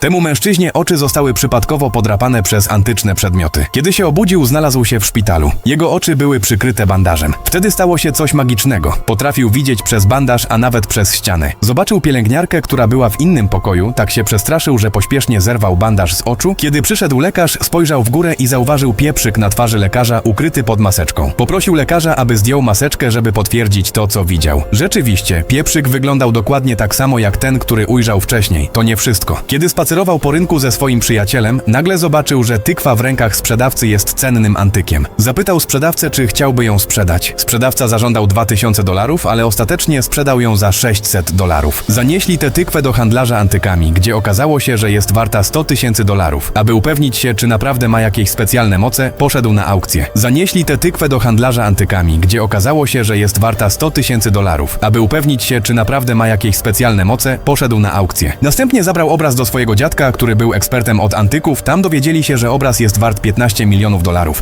Temu mężczyźnie oczy zostały przypadkowo podrapane przez antyczne przedmioty. Kiedy się obudził, znalazł się w szpitalu. Jego oczy były przykryte bandażem. Wtedy stało się coś magicznego. Potrafił widzieć przez bandaż, a nawet przez ścianę. Zobaczył pielęgniarkę, która była w innym pokoju, tak się przestraszył, że pośpiesznie zerwał bandaż z oczu. Kiedy przyszedł lekarz, spojrzał w górę i zauważył pieprzyk na twarzy lekarza ukryty pod maseczką. Poprosił lekarza, aby zdjął maseczkę, żeby potwierdzić to, co widział. Rzeczywiście, pieprzyk wyglądał dokładnie tak samo jak ten, który ujrzał wcześniej. To nie wszystko. Kiedy spacerował po rynku ze swoim przyjacielem, nagle zobaczył, że tykwa w rękach sprzedawcy jest cennym antykiem. Zapytał sprzedawcę, czy chciałby ją sprzedać. Sprzedawca zażądał 2000 dolarów, ale ostatecznie sprzedał ją za 600 dolarów. Zanieśli tę tykwę do handlarza antykami, gdzie okazało się, że jest warta 100 tysięcy dolarów. Aby upewnić się, czy naprawdę ma jakieś specjalne moce, poszedł na aukcję. Zanieśli tę tykwę do handlarza antykami, gdzie okazało się, że jest warta 100 tysięcy dolarów. Aby upewnić się, czy naprawdę ma jakieś specjalne moce, poszedł na aukcję. Następnie zabrał obraz do swojego dziadka, który był ekspertem od antyków. Tam dowiedzieli się, że obraz jest wart 15 milionów dolarów.